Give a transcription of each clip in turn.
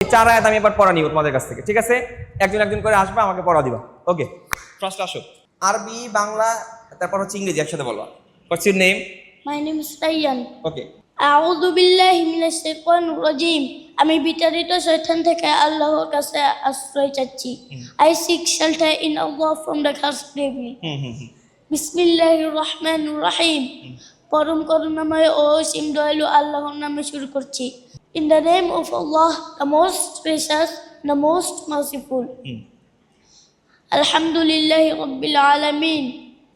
চার আয়াত আমি এবার পড়া নিব তোমাদের কাছ থেকে ঠিক আছে? একজন একজন করে আসবে আমাকে পড়া দিবা। ওকে ফার্স্ট আসো। আরবি বাংলা তারপর হচ্ছে ইংরেজি একসাথে বলবা। What's your name My name is Rayyan. Okay আউযু বিল্লাহি মিনাশ শাইতানির রাজিম। আমি বিতাড়িত শয়তান থেকে আল্লাহর কাছে আশ্রয় চাচ্ছি। I seek shelter in Allah from the cursed devil hmm hmm বিসমিল্লাহির রহমানির রহিম। পরম করুণাময় ও অসীম দয়ালু আল্লাহর নামে শুরু করছি। In the name of Allah the most spacious the most merciful hmm আলহামদুলিল্লাহ রব্বিল আলামিন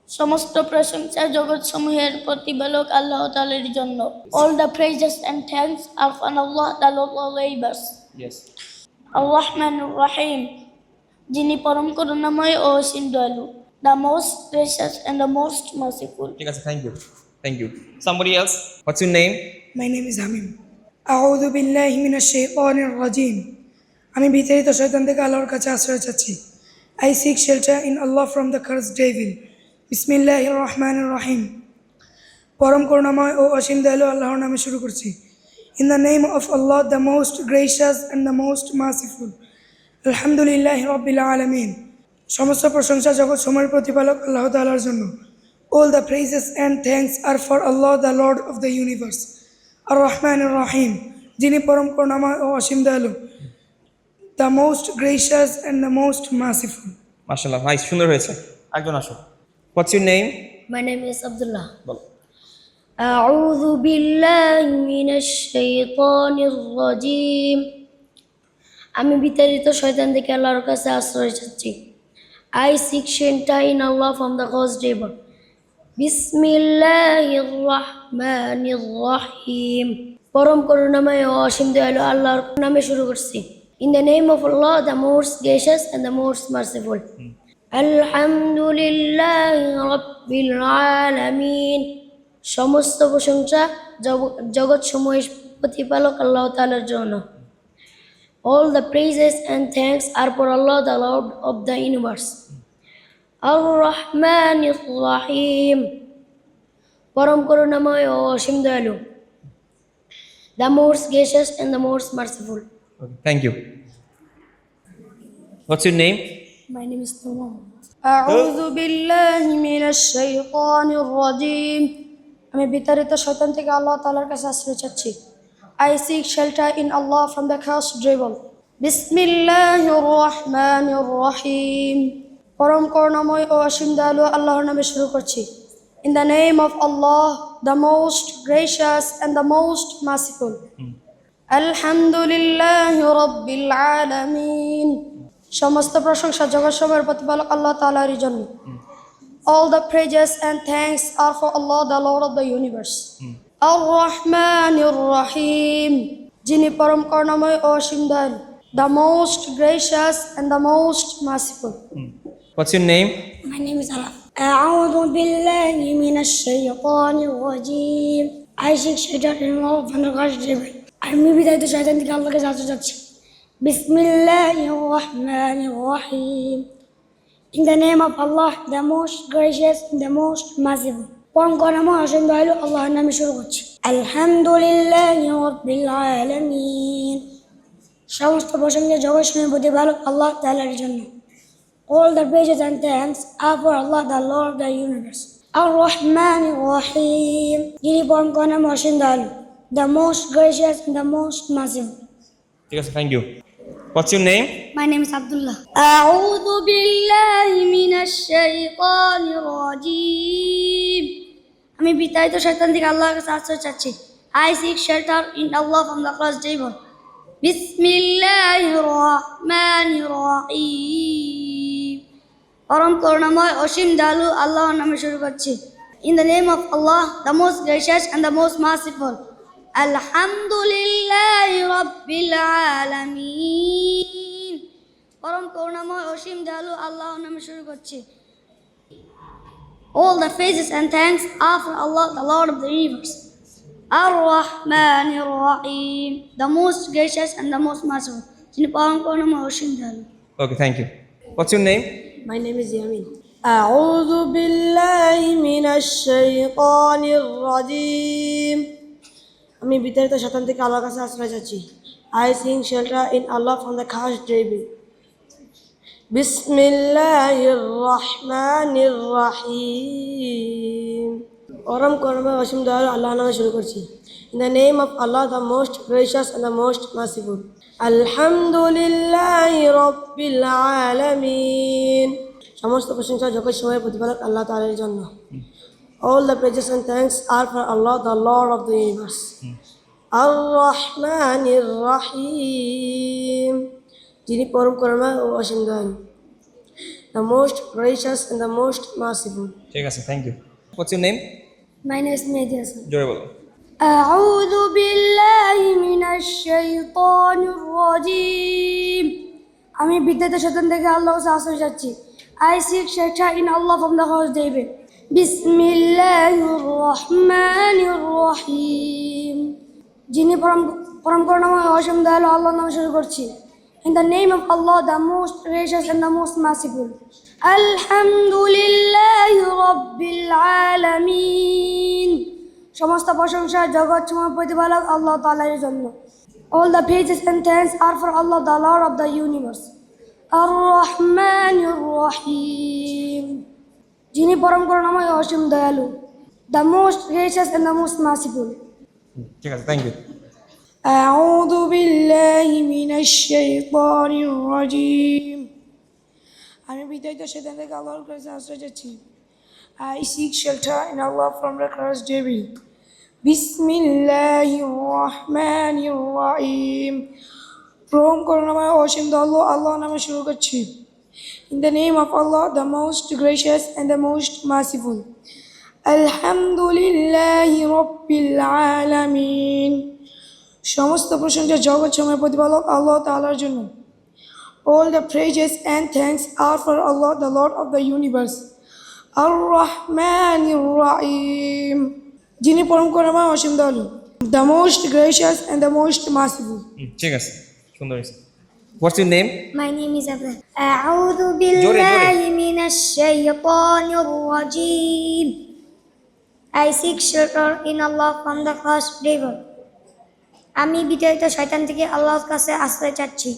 সমস্ত প্রশংসা জগৎ সমূহের প্রতিপালক আল্লাহ তাআলার জন্য all the praises and thanks are for Allah the lord of universe yes আর রহমানুর রহিম যিনি পরম করুণাময় ও অসীম দয়ালু the most precious and the most merciful ঠিক আছে thank you thank you somebody else what's your name my name is Hamim আউযু বিল্লাহি মিনাশ শাইতানির রাজিম। আমি বিতাড়িত শয়তান থেকে আল্লাহর কাছে আশ্রয় চাচ্ছি। I seek shelter in Allah from the cursed devil বিসমিল্লাহির রহমানির রহিম। পরম করুণাময় ও অসীম দয়ালু আল্লাহর নামে শুরু করছি। In the name of Allah the most gracious and the most merciful আলহামদুলিল্লাহ রব্বিল আলমিন। সমস্ত প্রশংসা জগৎ সময়ের প্রতিপালক আল্লাহ তাআলার জন্য। All the praises and thanks are for Allah, the Lord of the universe. আর রহমান রাহিম যিনি পরম করুণাময় ও অসীম দয়ালু the most gracious and the most merciful মাশাআল্লাহ নাইস সুন্দর হয়েছে একজন আসো what's your name my name is Abdullah বলো أعوذ بالله من الشيطان الرجيم আমি বিতাড়িত শয়তান থেকে আল্লাহর কাছে আশ্রয় চাচ্ছি I seek shelter in Allah from the cursed devil বিসমিল্লাহির রহমানির রহিম। পরম করুণাময় ও অসীম দয়ালু আল্লাহর নামে শুরু করছি। In the name of Allah the most gracious and the most merciful আলহামদুলিল্লাহ রব্বিল আলামিন সমস্ত প্রশংসা জগৎ সমূহের প্রতিপালক আল্লাহ তাআলার জন্য। All the praises and thanks are for Allah, the Lord of the universe. Ar-Rahman Rahim. পরম করুণাময় ও অসীম দয়ালু The most gracious and the most merciful. Thank you what's your name My name is Tamam. أعوذ بالله من الشيطان الرجيم আমি বিতাড়িত শয়তান থেকে আল্লাহ তাআলার কাছে আশ্রয় চাচ্ছি I seek shelter in Allah from the cursed devil বিসমিল্লাহির রহমানির রহিম পরম করুণাময় ও অসীম দয়ালু আল্লাহর নামে শুরু করছি। In the name of Allah the most gracious and the most merciful আলহামদুলিল্লাহ রব্বিল আলামিন সমস্ত প্রশংসা জগৎ সময়ের প্রতিপালক আল্লাহ তাআলারই জন্য। All the praises and thanks are for Allah, the Lord of the universe. Ar-Rahman Ar-Rahim, যিনি পরম করুণাময় ও অসীম দয়ালু, the most gracious and the most merciful. What's your name My name is Alaf. أعوذ بالله من الشيطان الرجيم I seek shelter in all from the God's devil. আমি বিদায়িত শয়তান থেকে আল্লাহকে জানতে যাচ্ছি বিসমিল্লাহির রহমানির রহিম In the name of Allah, the most gracious, the most merciful. পরম করুণাময় অসীম দয়ালু আল্লাহর নামে শুরু করছি আলহামদুলিল্লাহ রব্বিল আলামিন সমস্ত প্রসঙ্গে জগৎ শুনে প্রতিপালক আল্লাহ তাআলার জন্য All the praises and thanks are for Allah, the Lord of the universe. Ar-Rahman Ar-Rahim. যিনি পরম করুণাময় অসীম দয়ালু the most gracious and the most merciful. ঠিক আছে thank you what's your name My name is Abdullah. أعوذ بالله من الشيطان الرجيم আমি বিতাড়িত শয়তান থেকে আল্লাহর কাছে আশ্রয় চাচ্ছি I seek shelter in Allah from the cursed devil বিসমিল্লাহির রহমানির রহিম পরম করুণাময় অসীম দয়ালু আল্লাহর নামে শুরু করছি in the name of Allah the most gracious and the most merciful আলহামদুলিল্লাহ রব্বিল আলামিন পরম করুণাময় অসীম দয়ালু আল্লাহর নামে শুরু করছি All the praises and thanks are for Allah, the Lord of the universe. Ar-Rahman Ar-Rahim, the most gracious and the most merciful. যিনি পরম করুণাময় অসীম দয়ালু okay thank you what's your name My name is Yamin. أعوذ بالله من الشيطان الرجيم আমি বিতাড়িত শতান থেকে আল্লাহর কাছে আশ্রয় চাচ্ছি I seek shelter in Allah from the cursed devil. Bismillahir Rahmanir Rahim. পরম করমে অসীম দয়ালু আল্লাহ নামে শুরু করছি in the name of Allah the most gracious and the most merciful আলহামদুলিল্লাহ রব্বিল আলামিন সমস্ত প্রশংসা জগৎ সময়ের প্রতিপালক আল্লাহ তাআলার জন্য All the praises and thanks are for Allah, the Lord of the universe. Ar-Rahman Ar-Rahim. যিনি পরম করুণা ও অসীম দয়ালু The most gracious and the most merciful. ঠিক আছে thank you what's your name My name is Mehdi Hassan. জোরে বলো أعوذ بالله من الشيطان الرجيم আমি বিদ্যাতে শয়তান থেকে আল্লাহর কাছে আশ্রয় চাচ্ছি আই সিক শেখা in Allah from the house David বিসমিল্লাহির রহমানির রহিম যিনি পরম পরম করুণাময় অসীম দয়ালু আল্লাহর নামে শুরু করছি In the name of Allah the most gracious and the most merciful আলহামদুলিল্লাহি রাব্বিল আলামিন সমস্ত প্রশংসা জগৎ সময় প্রতিপালক আল্লাহ তাআলার জন্য All the praises and thanks are for Allah, the Lord of the universe. Ar-Rahman Ar-Rahim. যিনি পরম করুণাময় অসীম দয়ালু the most gracious and the most merciful ঠিক আছে থ্যাংক ইউ أعوذ بالله من الشيطان الرجيم আমি বিদায়িত সেখান থেকে আল্লাহর কাছে আশ্রয় চাচ্ছি I seek shelter in Allah from the cursed devil. বিসমিল্লাহির রহমানির রহিম প্রম করুণাময় অসীম দল আল্লাহ নামে শুরু করছি In the name of Allah, the most gracious and the most merciful. আলহামদুলিল্লাহি রব্বিল আলামিন সমস্ত প্রশংসা জগৎ সময় প্রতিপালক আল্লাহ তাআলার জন্য All the praises and thanks are for Allah, the Lord of the universe. Ar-Rahmanir Rahim. যিনি পরম করুণাময় অসীম দয়ালু the most gracious and the most merciful ঠিক আছে সুন্দর হয়েছে what's your name My name is Abdul. أعوذ جوري. بالله من الشيطان الرجيم. I seek shelter in Allah from the cursed devil. আমি বিতাড়িত শয়তান থেকে আল্লাহর কাছে আশ্রয় চাচ্ছি।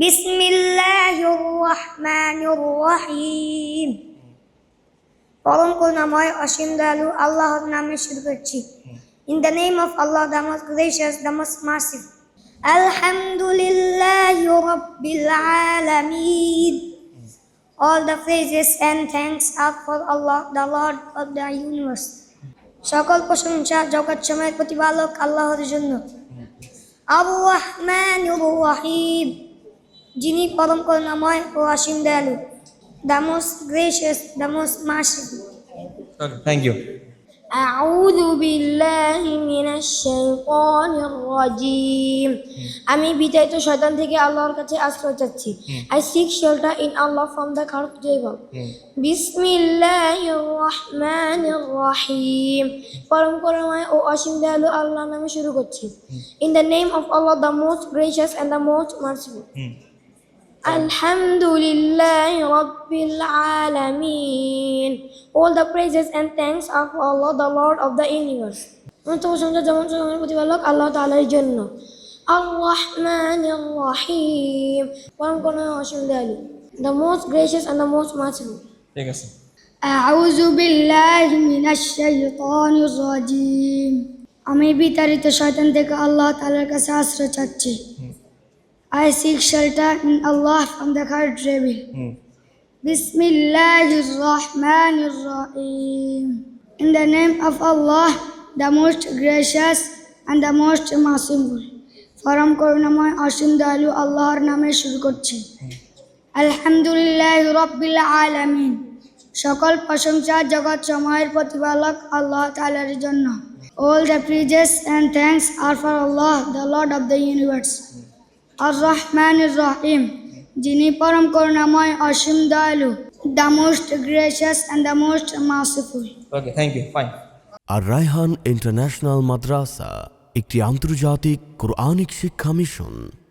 বিসমিল্লাহির রহমানির রহিম পরম করুণাময় অসীম দয়ালু আল্লাহর নামে শুরু করছি। In the name of Allah the most gracious the most merciful আলহামদুলিল্লাহি রাব্বিল আলামিন All the praises and thanks are for Allah, the Lord of the universe. সকল প্রশংসা জগৎ সময়ের প্রতিপালক আল্লাহর জন্য। আর রহমান রহিম যিনি পরম করুণাময় ও অসীম দয়ালু। The most gracious the most merciful thank you আমি বিতাড়িত শয়তান থেকে আল্লাহর কাছে আশ্রয় চাচ্ছি। I seek shelter in Allah from the cursed জৈবল বিসমিল্লাহিম পরম করমায় ও অসীম দয়ালু আল্লাহ নামে শুরু করছি। In the name of Allah the most gracious and the most merciful hmm Alhamdulillah Rabbil Alameen. All the praises and thanks are for Allah, the Lord of the universe. সমস্ত প্রশংসা যেমন সময়ের প্রতিপালক আল্লাহ তাআলার জন্য আর রহমান রহিম পরম করুণা অসীম দয়ালু the most gracious and the most merciful ঠিক আছে أعوذ بالله من الشيطان الرجيم আমি বিতাড়িত শয়তান থেকে আল্লাহ তাআলার কাছে আশ্রয় চাচ্ছি I seek shelter in Allah from the hard devil. Hmm Bismillahir Rahmanir Rahim. In the name of Allah, the most gracious and the most merciful. পরম করুণাময় অসীম দয়ালু আল্লাহর নামে শুরু করছি আলহামদুলিল্লাহ রব্বিল আলামিন সকল প্রশংসা জগৎ সময়ের প্রতিপালক আল্লাহ তাআলার জন্য All the praises and thanks are for Allah, the Lord of the universe. আর রহমান রহিম যিনি পরম করুণাময় অসীম দয়ালু the most gracious and the most merciful okay thank you fine R Raihan international মাদ্রাসা একটি আন্তর্জাতিক কোরআনিক শিক্ষা মিশন।